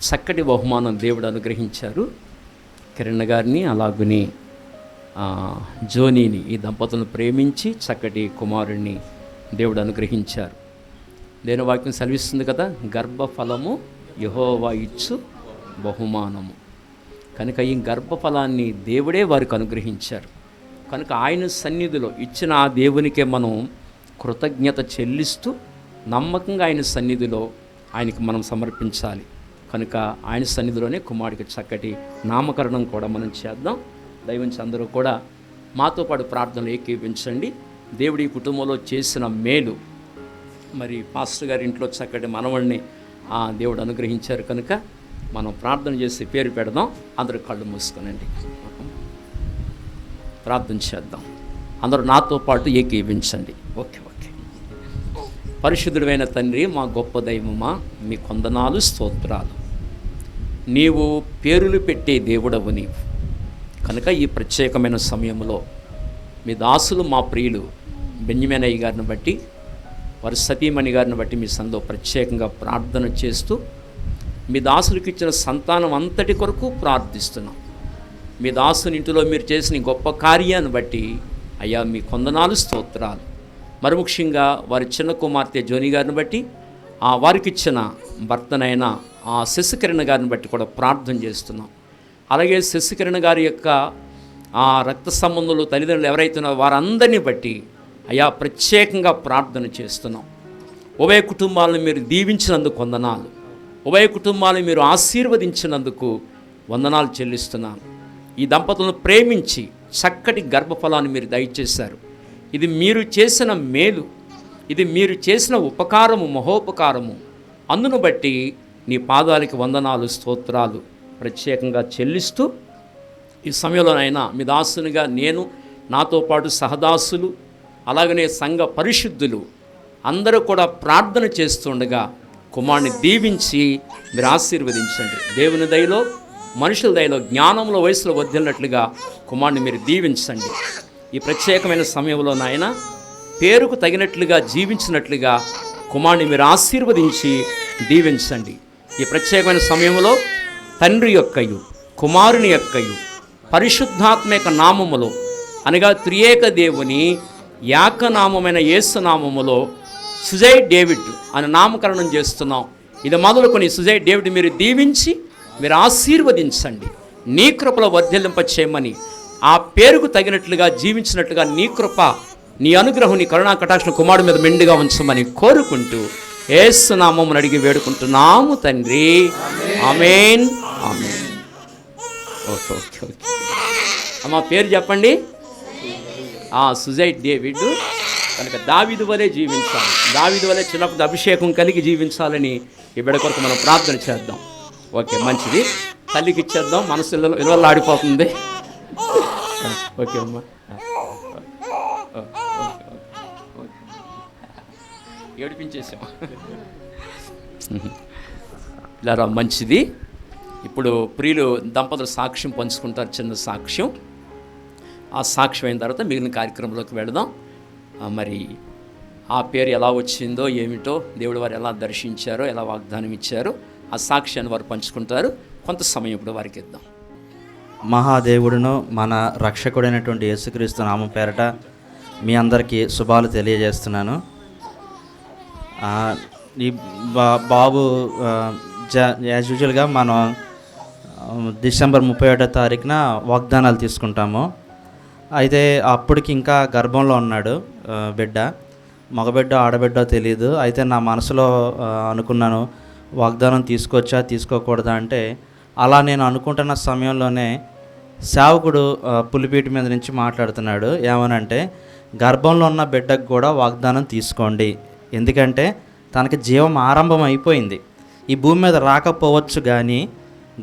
చక్కటి బహుమానం దేవుడు అనుగ్రహించారు. కిరణ్ గారిని అలాగుని జోనీని ఈ దంపతులను ప్రేమించి చక్కటి కుమారుణ్ణి దేవుడు అనుగ్రహించారు. దేని వాక్యం సెలవిస్తుంది కదా గర్భఫలము యహోవా ఇచ్చు బహుమానము. కనుక ఈ గర్భఫలాన్ని దేవుడే వారికి అనుగ్రహించారు. కనుక ఆయన సన్నిధిలో ఇచ్చిన ఆ దేవునికే మనం కృతజ్ఞత చెల్లిస్తూ నమ్మకంగా ఆయన సన్నిధిలో ఆయనకి మనం సమర్పించాలి. కనుక ఆయన సన్నిధిలోనే కుమారుడికి చక్కటి నామకరణం కూడా మనం చేద్దాం. దయవించి అందరూ కూడా మాతో పాటు ప్రార్థనలు ఏకీపించండి. దేవుడి కుటుంబంలో చేసిన మేలు. మరి పాస్టర్ గారి ఇంట్లో చక్కటి మనవడిని ఆ దేవుడు అనుగ్రహించారు కనుక మనం ప్రార్థన చేసి పేరు పెడదాం. అందరూ కళ్ళు మూసుకోనండి. ప్రార్థన చేద్దాం. అందరూ నాతో పాటు ఏకీవించండి ఓకే ఓకే. పరిశుద్ధుడైన తండ్రి మా గొప్ప దైవమా మీ కొందనాలు స్తోత్రాలు. నీవు పేరులు పెట్టే దేవుడవు నీవు. కనుక ఈ ప్రత్యేకమైన సమయంలో మీ దాసులు మా ప్రియులు బెంజమేనయ్య గారిని బట్టి వారి సతీమణి గారిని బట్టి మీ సందో ప్రత్యేకంగా ప్రార్థన చేస్తూ మీ దాసులకు ఇచ్చిన సంతానం అంతటి కొరకు ప్రార్థిస్తున్నాం. మీ దాసుని ఇంటిలో మీరు చేసిన గొప్ప కార్యాన్ని బట్టి అయ్యా మీ కొందనాలు స్తోత్రాలు. మరి ముఖ్యంగా వారి చిన్న కుమార్తె జోని గారిని బట్టి ఆ వారికిచ్చిన భర్తనైనా భర్తనైన ఆ శశికిరణ్ గారిని బట్టి కూడా ప్రార్థన చేస్తున్నాం. అలాగే శశికిరణ్ గారి యొక్క ఆ రక్త సంబంధులు తల్లిదండ్రులు ఎవరైతున్నారో వారందరినీ బట్టి అయా ప్రత్యేకంగా ప్రార్థన చేస్తున్నాం. ఉభయ కుటుంబాలను మీరు దీవించినందుకు వందనాలు. ఉభయ కుటుంబాలను మీరు ఆశీర్వదించినందుకు వందనాలు చెల్లిస్తున్నాను. ఈ దంపతులను ప్రేమించి చక్కటి గర్భఫలాన్ని మీరు దయచేశారు. ఇది మీరు చేసిన మేలు. ఇది మీరు చేసిన ఉపకారము మహోపకారము. అందును బట్టి నీ పాదాలకి వందనాలు స్తోత్రాలు ప్రత్యేకంగా చెల్లిస్తూ ఈ సమయంలోనైనా మీ దాసునిగా నేను నాతో పాటు సహదాసులు అలాగనే సంఘ పరిశుద్ధులు అందరూ కూడా ప్రార్థన చేస్తుండగా కుమారుని దీవించి మీరు ఆశీర్వదించండి. దేవుని దయలో మనుషుల దయలో జ్ఞానంలో వయసులో వదిలినట్లుగా కుమారుని మీరు దీవించండి. ఈ ప్రత్యేకమైన సమయంలో నాయన పేరుకు తగినట్లుగా జీవించినట్లుగా కుమారుని మీరు ఆశీర్వదించి దీవించండి. ఈ ప్రత్యేకమైన సమయంలో తండ్రి యొక్కయు కుమారుని యొక్కయు పరిశుద్ధాత్మ యొక్క నామములో అనగా త్రియేక దేవుని యాకనామమైన యేసునామములో సుజయ్ డేవిడ్ అని నామకరణం చేస్తున్నాం. ఇది మొదలుకొని సుజయ్ డేవిడ్ మీరు దీవించి మీరు ఆశీర్వదించండి. నీ కృపలో వర్ధిల్లింప చేయమని ఆ పేరుకు తగినట్లుగా జీవించినట్లుగా నీ కృప నీ అనుగ్రహం నీ కరుణా కటాక్షణ కుమారుడు మీద మెండుగా ఉంచమని కోరుకుంటూ ఏసునామం అడిగి వేడుకుంటున్నాము తండ్రి. Amen amen okay okay okay అమ్మ పేరు చెప్పండి? సుజైట్ డేవిడ్. కనుక దావిదు వలె జీవించాలి. దావిదు వలె చిన్నప్పుడు అభిషేకం కలిగి జీవించాలని ఈ బిడ కొరకు మనం ప్రార్థన చేద్దాం. ఓకే మంచిది. తల్లికి ఇచ్చేద్దాం. మనసు విలువలు ఆడిపోతుంది. ఓకే అమ్మా. ఏడిపించేసాం ఇలా మంచిది. ఇప్పుడు ప్రియులు దంపతులు సాక్ష్యం పంచుకుంటారు చిన్న సాక్ష్యం. ఆ సాక్ష్యం అయిన తర్వాత మిగిలిన కార్యక్రమంలోకి వెళదాం. మరి ఆ పేరు ఎలా వచ్చిందో ఏమిటో దేవుడు వారు ఎలా దర్శించారో ఎలా వాగ్దానం ఇచ్చారో ఆ సాక్ష్యాన్ని వారు పంచుకుంటారు. కొంత సమయం ఇప్పుడు వారికి ఇద్దాం. మహాదేవుడును మన రక్షకుడైనటువంటి యేసుక్రీస్తు నామం పేరట మీ అందరికీ శుభాలు తెలియజేస్తున్నాను. ఈ బా- బాబు జ యాజ్ యూజువల్గా మనం డిసెంబర్ ముప్పై ఒకటో తారీఖున వాగ్దానాలు తీసుకుంటాము. అయితే అప్పటికి ఇంకా గర్భంలో ఉన్నాడు బిడ్డ. మగబిడ్డ ఆడబిడ్డ తెలియదు అయితే నా మనసులో అనుకున్నాను వాగ్దానం తీసుకొచ్చా తీసుకోకూడదా అంటే అలా నేను అనుకుంటున్న సమయంలోనే సేవకుడు పులిపీటి మీద నుంచి మాట్లాడుతున్నాడు. ఏమనంటే గర్భంలో ఉన్న బిడ్డకు కూడా వాగ్దానం తీసుకోండి. ఎందుకంటే తనకి జీవం ఆరంభం అయిపోయింది ఈ భూమి మీద రాకపోవచ్చు కానీ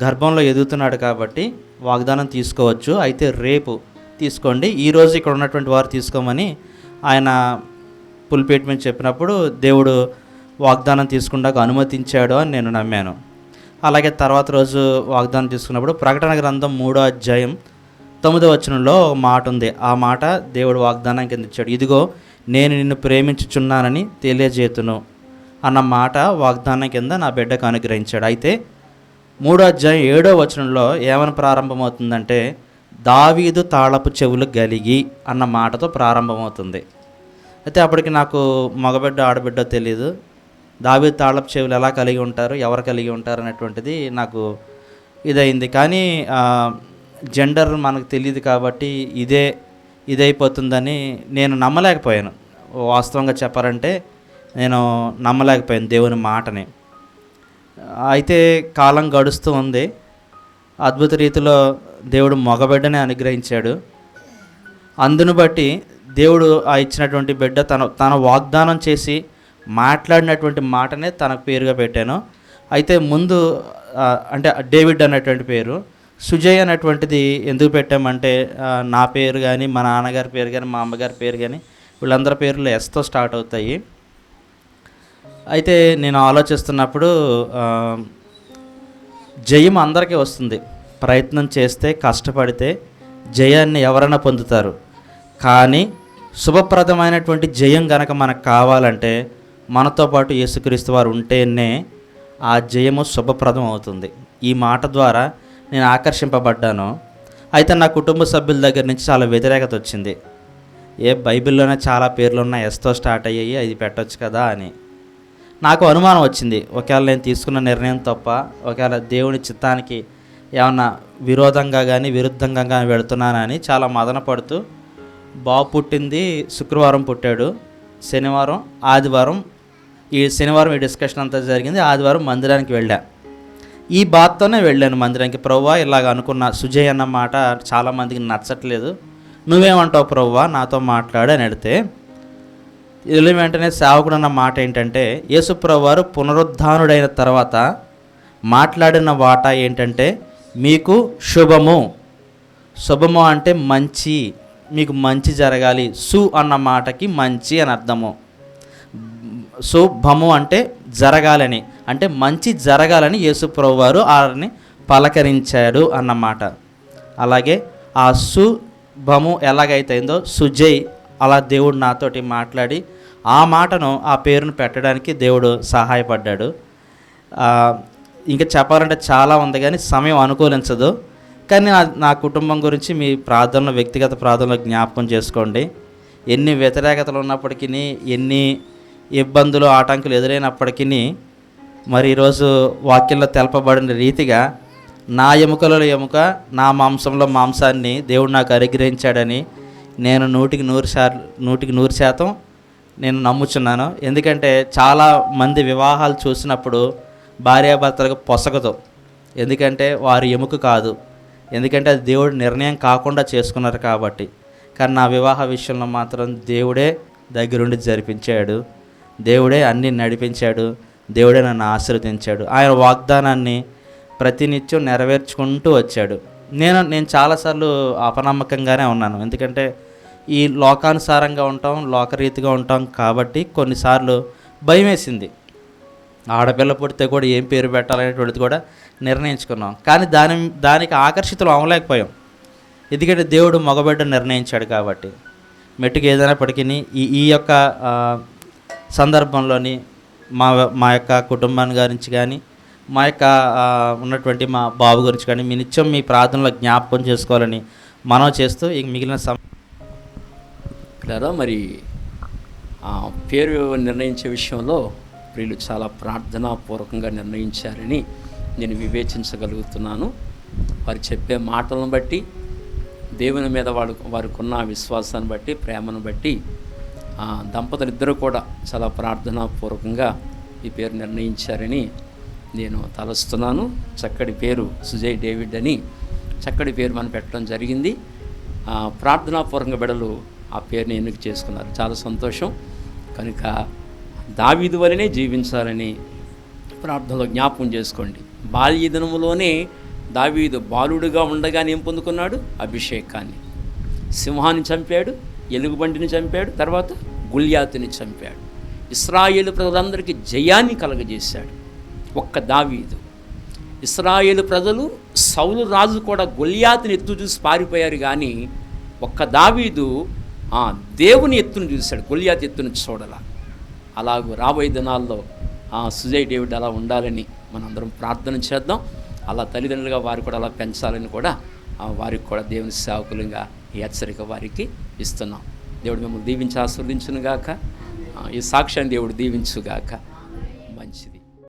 గర్భంలో ఎదుగుతున్నాడు కాబట్టి వాగ్దానం తీసుకోవచ్చు. అయితే రేపు తీసుకోండి. ఈరోజు ఇక్కడ ఉన్నటువంటి వారు తీసుకోమని ఆయన పుల్పేట్మెంట్ మీద చెప్పినప్పుడు దేవుడు వాగ్దానం తీసుకుంటాక అనుమతించాడు అని నేను నమ్మాను. అలాగే తర్వాత రోజు వాగ్దానం తీసుకున్నప్పుడు ప్రకటన గ్రంథం మూడో అధ్యాయం తొమ్మిదో వచనంలో ఒక మాట ఉంది. ఆ మాట దేవుడు వాగ్దానం కింద ఇచ్చాడు ఇదిగో నేను నిన్ను ప్రేమించుచున్నానని తెలియజేతును అన్న మాట వాగ్దానం కింద నా బిడ్డకు అనుగ్రహించాడు. అయితే మూడో అధ్యాయం ఏడో వచనంలో ఏమని ప్రారంభమవుతుందంటే దావీదు తాళపు చెవులు గలిగి అన్న మాటతో ప్రారంభమవుతుంది. అయితే అప్పటికి నాకు మగబిడ్డ ఆడబిడ్డ తెలియదు దావీదు తాళపు చెవులు ఎలా కలిగి ఉంటారు ఎవరు కలిగి ఉంటారు అనేటువంటిది నాకు ఇదైంది. కానీ జెండర్ మనకు తెలియదు కాబట్టి ఇదే ఇదైపోతుందని నేను నమ్మలేకపోయాను. వాస్తవంగా చెప్పాలంటే నేను నమ్మలేకపోయాను దేవుని మాటని. అయితే కాలం గడుస్తూ ఉంది. అద్భుత రీతిలో దేవుడు మగబిడ్డని అనుగ్రహించాడు. అందును బట్టి దేవుడు ఆ ఇచ్చినటువంటి బిడ్డ తన తన వాగ్దానం చేసి మాట్లాడినటువంటి మాటనే తన పేరుగా పెట్టాను. అయితే ముందు అంటే డేవిడ్ అనేటువంటి పేరు. సుజయ్ అనేటువంటిది ఎందుకు పెట్టామంటే నా పేరు కానీ మా నాన్నగారి పేరు కానీ మా అమ్మగారి పేరు కానీ వీళ్ళందరి పేర్లు ఎస్తో స్టార్ట్ అవుతాయి. అయితే నేను ఆలోచిస్తున్నప్పుడు జయం అందరికీ వస్తుంది. ప్రయత్నం చేస్తే కష్టపడితే జయాన్ని ఎవరైనా పొందుతారు. కానీ శుభప్రదమైనటువంటి జయం గనక మనకు కావాలంటే మనతో పాటు యేసుక్రీస్తు వారు ఉంటేనే ఆ జయము శుభప్రదం అవుతుంది. ఈ మాట ద్వారా నేను ఆకర్షింపబడ్డాను. అయితే నా కుటుంబ సభ్యుల దగ్గర నుంచి చాలా వ్యతిరేకత వచ్చింది. ఏ బైబిల్లోనే చాలా పేర్లు ఉన్నాయి ఎస్తో స్టార్ట్ అయ్యాయి అది పెట్టొచ్చు కదా అని. నాకు అనుమానం వచ్చింది. ఒకవేళ నేను తీసుకున్న నిర్ణయం తప్ప ఒకవేళ దేవుని చిత్తానికి ఏమన్నా విరోధంగా కానీ విరుద్ధంగా కానీ వెళుతున్నానని చాలా మదన పడుతూ బాబు పుట్టింది శుక్రవారం పుట్టాడు. శనివారం ఆదివారం ఈ శనివారం ఈ డిస్కషన్ అంతా జరిగింది. ఆదివారం మందిరానికి వెళ్ళా. ఈ బాధతోనే వెళ్ళాను మందిరానికి. ప్రవ్వా ఇలాగ అనుకున్న సుజయ్ అన్న మాట చాలామందికి నచ్చట్లేదు. నువ్వేమంటావు ప్రవ్వా నాతో మాట్లాడు అని అడితే వెళ్ళిన వెంటనే సేవకుడు అన్న మాట ఏంటంటే యేసుప్రభు వారు పునరుద్ధానుడైన తర్వాత మాట్లాడిన వాట ఏంటంటే మీకు శుభము. శుభము అంటే మంచి మీకు మంచి జరగాలి. సు అన్న మాటకి మంచి అని అర్థము. శుభము అంటే జరగాలని. అంటే మంచి జరగాలని యేసుప్రభు వారు వారిని పలకరించాడు అన్నమాట. అలాగే ఆ శుభము ఎలాగైతేందో సుజయ్ అలా దేవుడు నాతోటి మాట్లాడి ఆ మాటను ఆ పేరును పెట్టడానికి దేవుడు సహాయపడ్డాడు. ఇంకా చెప్పాలంటే చాలా ఉంది కానీ సమయం అనుకూలించదు. కానీ నా నా కుటుంబం గురించి మీ ప్రార్థనలో వ్యక్తిగత ప్రార్థనలో జ్ఞాపకం చేసుకోండి. ఎన్ని వ్యతిరేకతలు ఉన్నప్పటికీ ఎన్ని ఇబ్బందులు ఆటంకులు ఎదురైనప్పటికీ మరి ఈరోజు వాక్యంలో తెలపబడిన రీతిగా నా ఎముకలలో ఎముక నా మాంసంలో మాంసాన్ని దేవుడు నాకు అనుగ్రహించాడని నేను నూటికి నూరు శాతం నూటికి నూరు శాతం నేను నమ్ముచున్నాను. ఎందుకంటే చాలా మంది వివాహాలు చూసినప్పుడు భార్యాభర్తలకు పొసగదు. ఎందుకంటే వారి ఎముక కాదు. ఎందుకంటే అది దేవుడు నిర్ణయం కాకుండా చేసుకున్నారు కాబట్టి. కానీ నా వివాహ విషయంలో మాత్రం దేవుడే దగ్గరుండి జరిపించాడు. దేవుడే అన్నీ నడిపించాడు. దేవుడే నన్ను ఆశీర్వదించాడు. ఆయన వాగ్దానాన్ని ప్రతినిత్యం నెరవేర్చుకుంటూ వచ్చాడు. నేను నేను చాలాసార్లు అపనమ్మకంగానే ఉన్నాను. ఎందుకంటే ఈ లోకానుసారంగా ఉంటాం లోకరీతిగా ఉంటాం కాబట్టి కొన్నిసార్లు భయం వేసింది ఆడపిల్ల పుడితే కూడా ఏం పేరు పెట్టాలనేటువంటిది కూడా నిర్ణయించుకున్నాం. కానీ దాని దానికి ఆకర్షితులు అవ్వలేకపోయాం. ఎందుకంటే దేవుడు మగబిడ్డ నిర్ణయించాడు కాబట్టి. మెట్టుకు ఏదైనప్పటికీ ఈ ఈ యొక్క సందర్భంలోని మా మా యొక్క కుటుంబాన్ని గురించి కానీ మా యొక్క ఉన్నటువంటి మా బాబు గురించి కానీ మీ నిత్యం మీ ప్రార్థనలో జ్ఞాపకం చేసుకోవాలని మనం చేస్తూ ఇక మిగిలిన సమ కదా మరి ఆ పేరు నిర్ణయించే విషయంలో ప్రియులు చాలా ప్రార్థనాపూర్వకంగా నిర్ణయించారని నేను వివేచించగలుగుతున్నాను. వారు చెప్పే మాటలను బట్టి దేవుని మీద వాడు వారికి ఉన్న విశ్వాసాన్ని బట్టి ప్రేమను బట్టి ఆ దంపతులు ఇద్దరు కూడా చాలా ప్రార్థనాపూర్వకంగా ఈ పేరు నిర్ణయించారని నేను తలస్తున్నాను. చక్కటి పేరు సుజయ్ డేవిడ్ అని చక్కటి పేరు మనం పెట్టడం జరిగింది. ప్రార్థనాపూర్వకంగా బిడలు ఆ పేరుని ఎన్నిక చేసుకున్నారు. చాలా సంతోషం. కనుక దావీదు వలనే జీవించాలని ప్రార్థనలో జ్ఞాపకం చేసుకోండి. బాల్య దినములోనే దావీదు బాలుడుగా ఉండగానే ఏం పొందుకున్నాడు? అభిషేకాన్ని. సింహాన్ని చంపాడు. ఎలుగుబంటిని చంపాడు తర్వాత గుళ్యాతుని చంపాడు. ఇస్రాయేలు ప్రజలందరికీ జయాన్ని కలగజేశాడు ఒక్క దావీదు. ఇస్రాయేలు ప్రజలు సౌలు రాజు కూడా గొల్యాతుని ఎత్తు చూసి పారిపోయారు కానీ ఒక్క దావీదు ఆ దేవుని ఎత్తును చూశాడు గొల్యాతు ఎత్తును చూడాల. అలాగూ రాబోయే దినాల్లో ఆ సుజయ్ డేవిడ్ అలా ఉండాలని మనందరం ప్రార్థన చేద్దాం. అలా తల్లిదండ్రులుగా వారు కూడా అలా పెంచాలని కూడా వారికి కూడా దేవుని సేవకులుగా ఈ హెచ్చరిక వారికి ఇస్తున్నాం. దేవుడు మిమ్మల్ని దీవించి ఆస్వాదించునుగాక ఈ సాక్ష్యాన్ని దేవుడు దీవించుగాక.